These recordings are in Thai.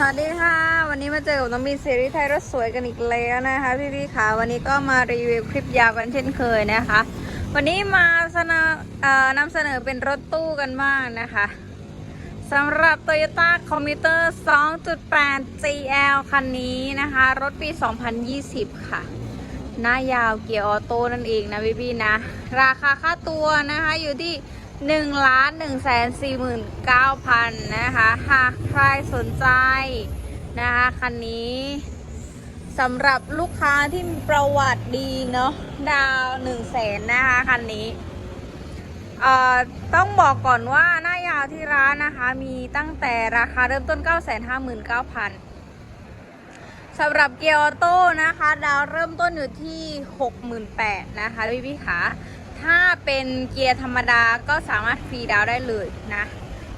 สวัสดีค่ะ วันนี้มาเจอกับน้องมีซีรีส์ไทยรถสวยกันอีกแล้วนะคะพี่ๆค่ะ วันนี้ก็มารีวิวคลิปยาวกันเช่นเคยนะคะ วันนี้มาเสนอนำเสนอเป็นรถตู้กันบ้างนะคะสำหรับ Toyota Commuter 2.8 GL คันนี้นะคะ รถปี 2020 ค่ะ หน้ายาวเกียร์ออโต้นั่นเองนะพี่ๆนะ ราคาค่าตัวนะคะอยู่ที่ 1ล้าน1แสน49,000นะคะ หากใครสนใจนะคะคันนี้สำหรับลูกค้าที่มีประวัติดีเนาะดาว1แสนนะคะคันนี้เอ่อต้องบอกก่อนว่าหน้ายาวที่ร้านนะคะ มีตั้งแต่ราคาเริ่มต้น 959,000สำหรับเกียร์ออโต้นะคะ ดาวเริ่มต้นอยู่ที่ 68,000นะคะพี่พี่ขา ถ้าเป็นเกียร์ธรรมดาก็สามารถฟรีดาวได้เลยนะ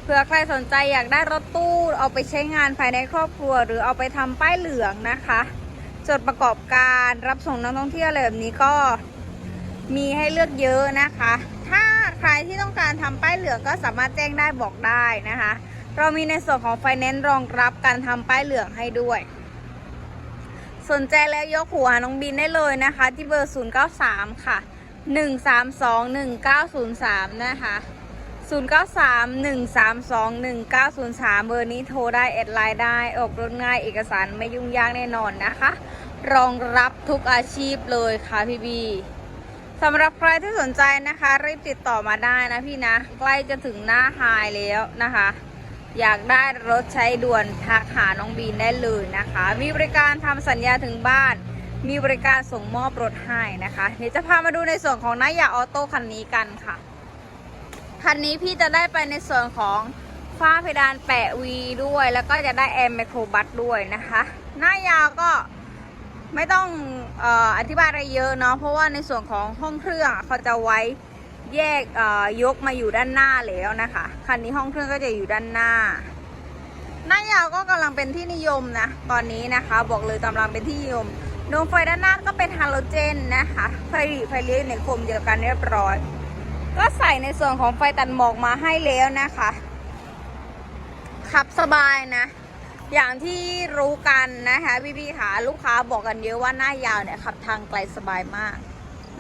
เผื่อใครสนใจอยากได้รถตู้เอาไปใช้งานภายในครอบครัว หรือเอาไปทำป้ายเหลืองนะคะ จดประกอบการรับส่งนักท่องเที่ยวอะไรแบบนี้ก็มีให้เลือกเยอะนะคะ ถ้าใครที่ต้องการทำป้ายเหลืองก็สามารถแจ้งได้บอกได้นะคะ เรามีในส่วนของไฟแนนซ์รองรับการทำป้ายเหลืองให้ด้วย สนใจแล้วยกหัวน้องบินได้เลยนะคะ ที่เบอร์ 093 ค่ะ 132 1903 นะคะ 093 132 1903 เบอร์นี้โทรได้แอดไลน์ได้ออกรถง่ายเอกสารไม่ยุ่งยากแน่นอนนะคะ รองรับทุกอาชีพเลยค่ะพี่บีสำหรับใครที่สนใจนะคะ รีบติดต่อมาได้นะพี่นะ ใกล้จะถึงหน้าไฮแล้วนะคะ อยากได้รถใช้ด่วนทักหาน้องบีนได้เลยนะคะ มีบริการทำสัญญาถึงบ้าน มีบริการส่งมอบรถให้นะคะเดี๋ยวจะพามาดูในส่วนของนายาออโต้คันนี้กันค่ะ คันนี้พี่จะได้ไปในส่วนของฝ้าเพดานแปะวีด้วย แล้วก็จะได้แอร์ไมโครบัสด้วยนะคะหน้ายาวก็ไม่ต้องออธิบายอะไรเยอะเนาะเพราะว่าในส่วนของห้องเครื่องเขาจะไว้แยกยกมาอยู่ด้านหน้าแล้วนะคะคันนี้ห้องเครื่องก็จะอยู่ด้านหน้าหน้ายาวก็กำลังเป็นที่นิยมนะตอนนี้นะคะ บอกเลยกำลังเป็นที่นิยม ดวงไฟด้านหน้าก็เป็นฮาโลเจนนะคะไฟหลีไฟเลี้ยวในโคมเดียวกันเรียบร้อย ก็ใส่ในส่วนของไฟตัดหมอกมาให้แล้วนะคะ ขับสบายนะ อย่างที่รู้กันนะคะพี่ๆค่ะลูกค้าบอกกันเยอะว่าหน้ายาวเนี่ยขับทางไกลสบายมาก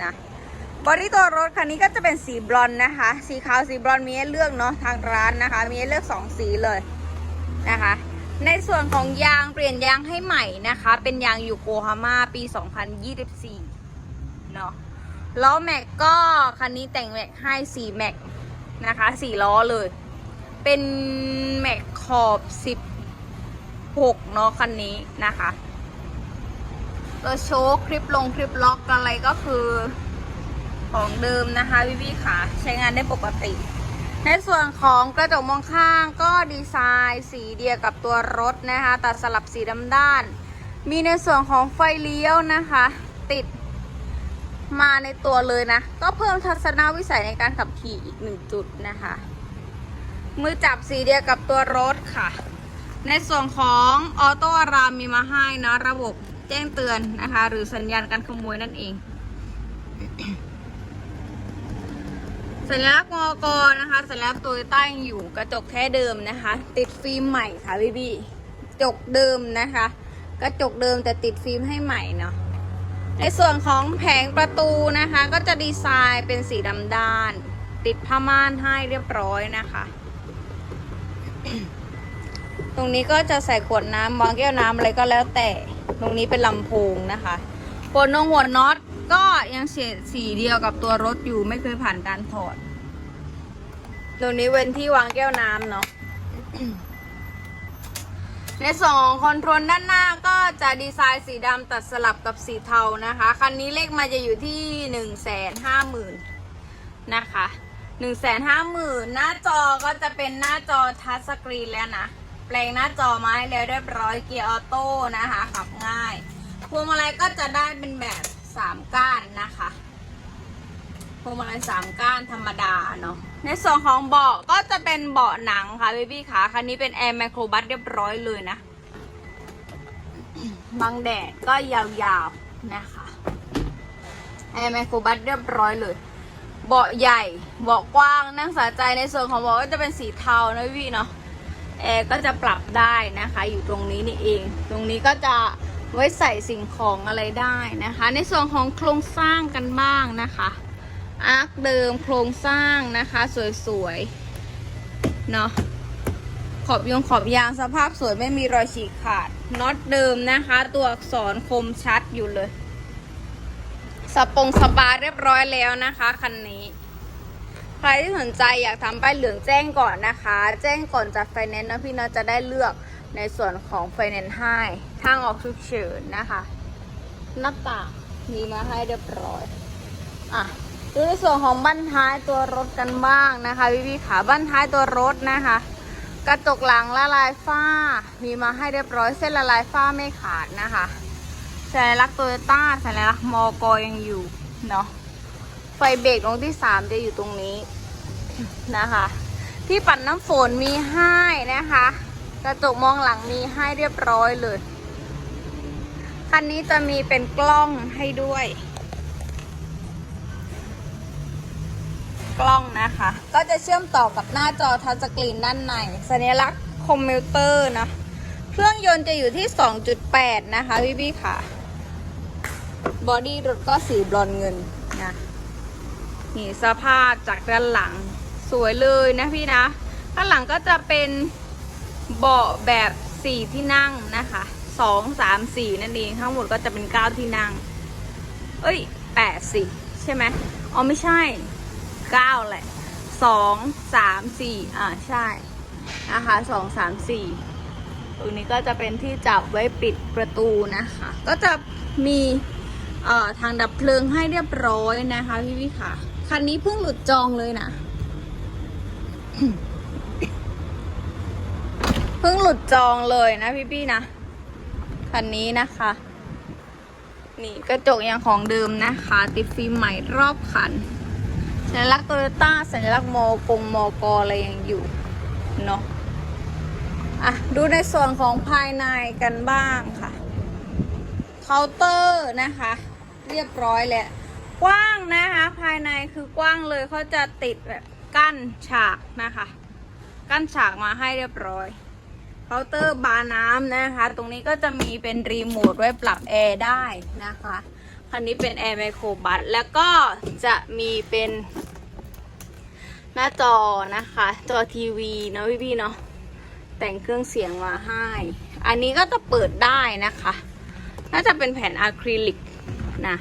นะบอดี้ตัวรถคันนี้ก็จะเป็นสีบลอนนะคะ สีขาวสีบลอนมีให้เลือกเนาะทางร้านนะคะ มีให้เลือก 2 สีเลยนะคะ ในส่วนของยางเปลี่ยนยางให้ใหม่นะคะ เป็นยางยูโกฮาม่าปี 2024 เนาะล้อแม็กก็คันนี้แต่งแม็กให้4แม็กนะคะ4ล้อเลย เป็นแม็กขอบ 16 เนาะคันนี้นะคะตัวโชคคลิปลงคลิปล็อกอะไรก็คือของเดิมนะคะพี่พี่ค่ะใช้งานได้ปกติ ในส่วนของกระจกมองข้างก็ดีไซน์สีเดียวกับตัวรถนะคะตัดสลับสีดำด้าน มีในส่วนของไฟเลี้ยวนะคะ ติดมาในตัวเลยนะ ก็เพิ่มทัศนวิสัยในการขับขี่อีกหนึ่งจุดนะคะ มือจับสีเดียวกับตัวรถค่ะ ในส่วนของออโต้อารามมีมาให้นะระบบแจ้งเตือนนะคะ หรือสัญญาณการขโมยนั่นเอง สัญลักษณ์มอกนะคะสัญลักษณ์โตโยต้ายังอยู่กระจกแท้เดิมนะคะ ติดฟิล์มใหม่ค่ะพี่บีกระจกเดิมนะคะ กระจกเดิมแต่ติดฟิล์มให้ใหม่เนาะในส่วนของแผงประตูนะคะ ก็จะดีไซน์เป็นสีดำด้าน ติดผ้าม่านให้เรียบร้อยนะคะ ตรงนี้ก็จะใส่ขวดน้ำวางแก้วน้ำอะไรก็แล้วแต่ ตรงนี้เป็นลำโพงนะคะหัวนงหัวน็อต ก็ยังสีสีเดียวกับตัวรถอยู่ไม่เคยผ่านการถอดตรงนี้เว้นที่วางแก้วน้ำเนาะในส่วนของคอนโทรลด้านหน้าก็จะดีไซน์สีดำตัดสลับกับสีเทานะคะ คันนี้เลขมาจะอยู่ที่หนึ่งแสนห้าหมื่นนะคะหนึ่งแสนห้าหมื่นหน้าจอก็จะเป็นหน้าจอทัชสกรีนแล้วนะ แปลงหน้าจอมาให้แล้วเรียบร้อยเกียร์ออโต้นะคะขับง่ายพวงมาลัยก็จะได้เป็นแบบ สามก้านนะคะพวงมาลัยสามก้านธรรมดาเนาะในส่วนของเบาะก็จะเป็นเบาะหนังค่ะเบบี้ขาคันนี้เป็นแอร์ไมโครบัสเรียบร้อยเลยนะบังแดดก็ยาวๆนะคะแอร์ไมโครบัสเรียบร้อยเลย เบาะใหญ่เบาะกว้างนั่งสาใจในส่วนของเบาะก็จะเป็นสีเทานะพี่เนาะแอร์ก็จะปรับได้นะคะ อยู่ตรงนี้นี่เอง ตรงนี้ก็จะ ไว้ใส่สิ่งของอะไรได้นะคะ ในส่วนของโครงสร้างกันบ้างนะคะอาร์คเดิมโครงสร้างนะคะ สวยๆเนาะขอบยงขอบยางสภาพสวยไม่มีรอยฉีกขาดน็อตเดิมนะคะ ตัวอักษรคมชัดอยู่เลยสปงสปาเรียบร้อยแล้วนะคะคันนี้ ใครที่สนใจอยากทำป้ายเหลืองแจ้งก่อนนะคะ แจ้งก่อนจากไฟแนนซ์นะพี่เนาะจะได้เลือก ในส่วนของไฟแนนซ์ให้ทางออกฉุกเฉินนะคะ หน้าต่างมีมาให้เรียบร้อยอะดูในส่วนของบั้นท้ายตัวรถกันบ้างนะคะพี่พี่ๆขาบั้นท้ายตัวรถนะคะ กระจกหลังละลายฝ้า มีมาให้เรียบร้อยเส้นละลายฝ้าไม่ขาดนะคะสัญลักษณ์โตโยต้าสัญลักษณ์มอกยังอยู่เนาะไฟเบรกตรงที่สามจะอยู่ตรงนี้นะคะ ที่ปัดน้ำฝนมีให้นะคะ กระจกมองหลังมีให้เรียบร้อยเลย คันนี้จะมีเป็นกล้องให้ด้วย กล้องนะคะ ก็จะเชื่อมต่อกับหน้าจอทัชสกรีนด้านใน สัญลักษณ์คอมพิวเตอร์นะ เครื่องยนต์จะอยู่ที่ 2.8 นะคะพี่พี่ค่ะ บอดี้รถก็สีบรอนเงินนะนี่สภาพจากด้านหลังสวยเลยนะพี่นะ ด้านหลังก็จะเป็น เบาะแบบสี่ที่นั่งนะคะสองสามสี่นั่นเองทั้งหมดก็จะเป็นเก้าที่นั่ง เอ้ยแปดสิใช่ไหมอ๋อไม่ใช่เก้าแหละสองสามสี่อ่าใช่นะคะสองสามสี่ตรงนี้ก็จะเป็นที่จับไว้ปิดประตูนะคะ ก็จะมีเอ่อทางดับเพลิงให้เรียบร้อยนะคะพี่พี่ค่ะ คันนี้เพิ่งหลุดจองเลยนะ เพิ่งหลุดจองเลยนะพี่พี่ๆนะคันนี้นะคะ นี่กระจกยังของเดิมนะคะ ติดฟิล์มใหม่รอบคัน สัญลักษณ์โตโยต้าสัญลักษณ์โมกงโมกอะไรยังอยู่เนาะอะดูในส่วนของภายในกันบ้างค่ะเคาน์เตอร์นะคะ เรียบร้อยแล้วกว้างนะคะ ภายในคือกว้างเลยเขาจะติดแบบกั้นฉากนะคะ กั้นฉากมาให้เรียบร้อย เคาน์เตอร์บาร์น้ำนะคะ ตรงนี้ก็จะมีเป็นรีโมทไว้ปรับแอร์ได้นะคะคันนี้เป็นแอร์ไมโครบัสแล้วก็จะมีเป็นหน้าจอนะคะ จอทีวีเนาะพี่ๆเนาะแต่งเครื่องเสียงมาให้ อันนี้ก็จะเปิดได้นะคะ น่าจะเป็นแผ่นอะคริลิกนะ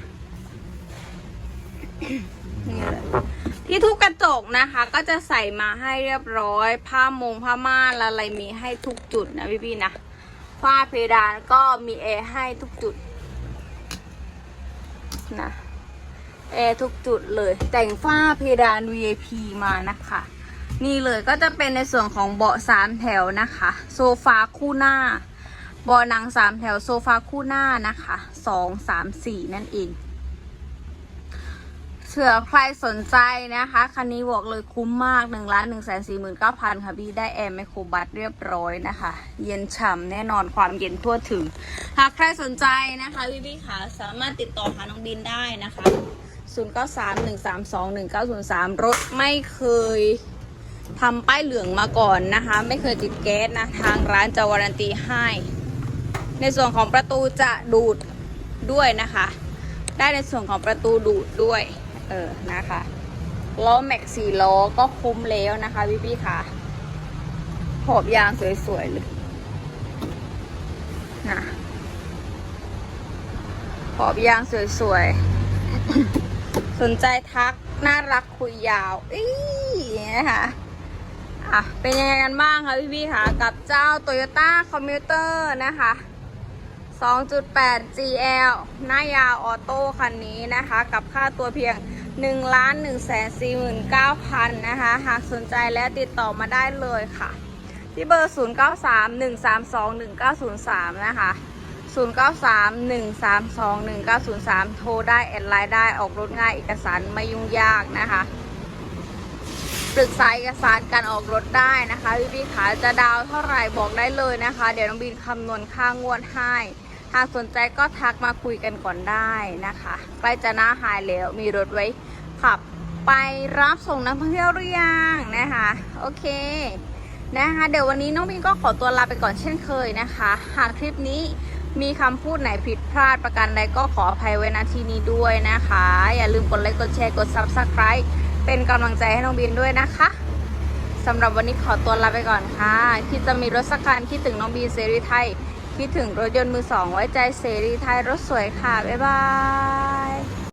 นี่เลย ที่ทุกกระจกนะคะก็จะใส่มาให้เรียบร้อย ผ้ามงผ้าม่านอะไรมีให้ทุกจุดนะพี่ๆนะฝ้าเพดานก็มีแอร์ให้ทุกจุดนะแอร์ทุกจุดเลย แต่งฝ้าเพดาน VIP มานะคะ นี่เลยก็จะเป็นในส่วนของเบาะสามแถวนะคะ โซฟาคู่หน้าเบาะหนังสามแถวโซฟาคู่หน้านะคะสองสามสี่นั่นเอง เผื่อใครสนใจนะคะ คันนี้บอกเลยคุ้มมาก1นึ่งล้านหนึ่งแสนสี่หมื่นเก้าพันค่ะพี่ได้แอร์ไมโครบัสเรียบร้อยนะคะ เย็นฉ่ำแน่นอนความเย็นทั่วถึง หากใครสนใจนะคะพี่พี่ค่ะสามารถติดต่อหาน้องดินได้นะคะ 0 9 3 1 3 2 1 9 0 3 รถไม่เคยทำป้ายเหลืองมาก่อนนะคะ ไม่เคยติดแก๊สนะ ทางร้านจะวารันตีให้ ในส่วนของประตูจะดูดด้วยนะคะ ได้ในส่วนของประตูดูดด้วย เออนะคะล้อแม็กสี่ล้อก็คุ้มแล้วนะคะพี่พี่ค่ะขอบยางสวยๆเลยนะขอบยางสวยๆ สนใจทักน่ารักคุยยาวอีนะคะอะ เป็นยังไงกันบ้างคะพี่พี่ๆคะกับเจ้า Toyota Commuter นะคะ 2.8 GL หน้ายาวออโต้คันนี้นะคะ กับค่าตัวเพียง 1ล้าน1แสน49,000นะคะ หากสนใจแล้วติดต่อมาได้เลยค่ะ ที่เบอร์ 0931321903 นะคะ 0931321903 โทรได้แอดไลน์ได้ออกรถง่ายเอกสารไม่ยุ่งยากนะคะปรึกษาเอกสารการออกรถได้นะคะพี่พี่ขาจะดาวเท่าไหร่บอกได้เลยนะคะ เดี๋ยวน้องบินคำนวณค่างวดให้ หากสนใจก็ทักมาคุยกันก่อนได้นะคะใกล้จะหน้าหายแล้วมีรถไว้ขับไปรับส่งนักท่องเที่ยวหรือยังนะคะโอเคนะคะเดี๋ยววันนี้น้องบินก็ขอตัวลาไปก่อนเช่นเคยนะคะ หากคลิปนี้มีคำพูดไหนผิดพลาดประการใดก็ขออภัยไว้ณที่นี้ด้วยนะคะ อย่าลืมกดไลค์กดแชร์กด Subscribe เป็นกำลังใจให้น้องบินด้วยนะคะสำหรับวันนี้ขอตัวลาไปก่อนค่ะ คิดจะมีรถสักคันคิดถึงน้องบีเซรีไทย คิดถึงรถยนต์มือสองไว้ใจเสรีไทยรถสวยค่ะ บ๊ายบาย